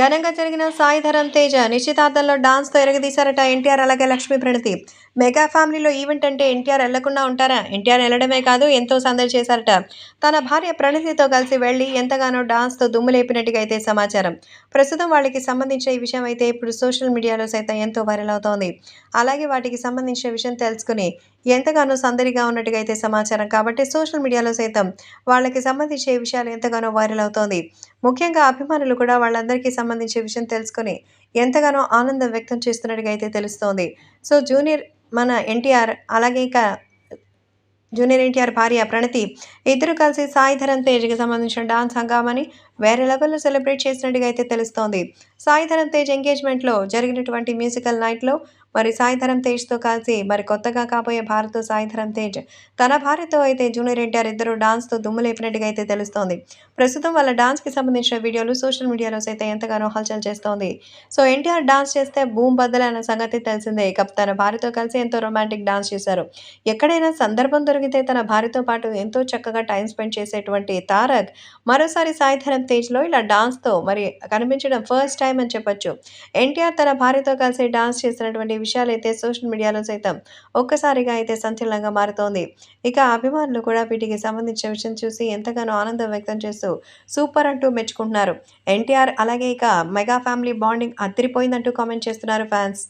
ఘనంగా జరిగిన సాయిధరం తేజ నిశ్చితార్థంలో డాన్స్తో ఎరగదీశారట ఎన్టీఆర్ అలాగే లక్ష్మీ ప్రణతి. మెగా ఫ్యామిలీలో ఈవెంట్ అంటే ఎన్టీఆర్ వెళ్ళకుండా ఉంటారా? ఎన్టీఆర్ వెళ్ళడమే కాదు ఎంతో సందడి చేశారట. తన భార్య ప్రణతితో కలిసి వెళ్ళి ఎంతగానో డాన్స్తో దుమ్ములేపినట్టుగా అయితే సమాచారం. ప్రస్తుతం వాళ్ళకి సంబంధించిన ఈ విషయం అయితే ఇప్పుడు సోషల్ మీడియాలో సైతం ఎంతో వైరల్ అవుతోంది. అలాగే వాటికి సంబంధించిన విషయం తెలుసుకుని ఎంతగానో సందడిగా ఉన్నట్టుగా అయితే సమాచారం. కాబట్టి సోషల్ మీడియాలో సైతం వాళ్ళకి సంబంధించిన విషయాలు ఎంతగానో వైరల్ అవుతోంది. ముఖ్యంగా అభిమానులు కూడా వాళ్ళందరికీ సంబంధించి విషయం తెలుసుకొని ఎంతగానో ఆనందం వ్యక్తం చేస్తున్నట్టుగా అయితే తెలుస్తోంది. సో జూనియర్ మన ఎన్టీఆర్ అలాగే ఇక జూనియర్ ఎన్టీఆర్ భార్య ప్రణతి ఇద్దరు కలిసి సాయి సాయిధరం తేజ్కి సంబంధించిన డాన్స్ హంగామని వేరే లెవెల్లో సెలబ్రేట్ చేసినట్టుగా అయితే తెలుస్తోంది. సాయి సాయిధరం తేజ్ ఎంగేజ్మెంట్లో జరిగినటువంటి మ్యూజికల్ నైట్లో మరి సాయిధరం తేజ్తో కలిసి మరి కొత్తగా కాబోయే భారత్ సాయిధరం తేజ్. తన భార్యతో అయితే జూనియర్ ఎన్టీఆర్ ఇద్దరు డాన్స్తో దుమ్ము లేపినట్టుగా అయితే తెలుస్తోంది. ప్రస్తుతం వాళ్ళ డాన్స్కి సంబంధించిన వీడియోలు సోషల్ మీడియాలో అయితే ఎంతగానో హల్చల్ చేస్తోంది. సో ఎన్టీఆర్ డాన్స్ చేస్తే భూమి బద్దలు సంగతి తెలిసిందే. ఇక తన భార్యతో కలిసి ఎంతో రొమాంటిక్ డాన్స్ చేశారు. ఎక్కడైనా సందర్భం దొరికితే తన భార్యతో పాటు ఎంతో చక్కగా టైం స్పెండ్ చేసేటువంటి తారక్ మరోసారి సాయిధరం తేజ్లో ఇలా డాన్స్తో మరి కనిపించడం ఫస్ట్ టైం అని చెప్పొచ్చు. ఎన్టీఆర్ తన భార్యతో కలిసి డాన్స్ చేసినటువంటి విషయాలు అయితే సోషల్ మీడియాలో సైతం ఒక్కసారిగా అయితే సంచలనంగా మారుతోంది. ఇక అభిమానులు కూడా వీటికి సంబంధించిన విషయం చూసి ఎంతగానో ఆనందం వ్యక్తం చేస్తూ సూపర్ అంటూ మెచ్చుకుంటున్నారు. ఎన్టీఆర్ అలాగే ఇక మెగా ఫ్యామిలీ బాండింగ్ అదిరిపోయిందంటూ కామెంట్ చేస్తున్నారు ఫ్యాన్స్.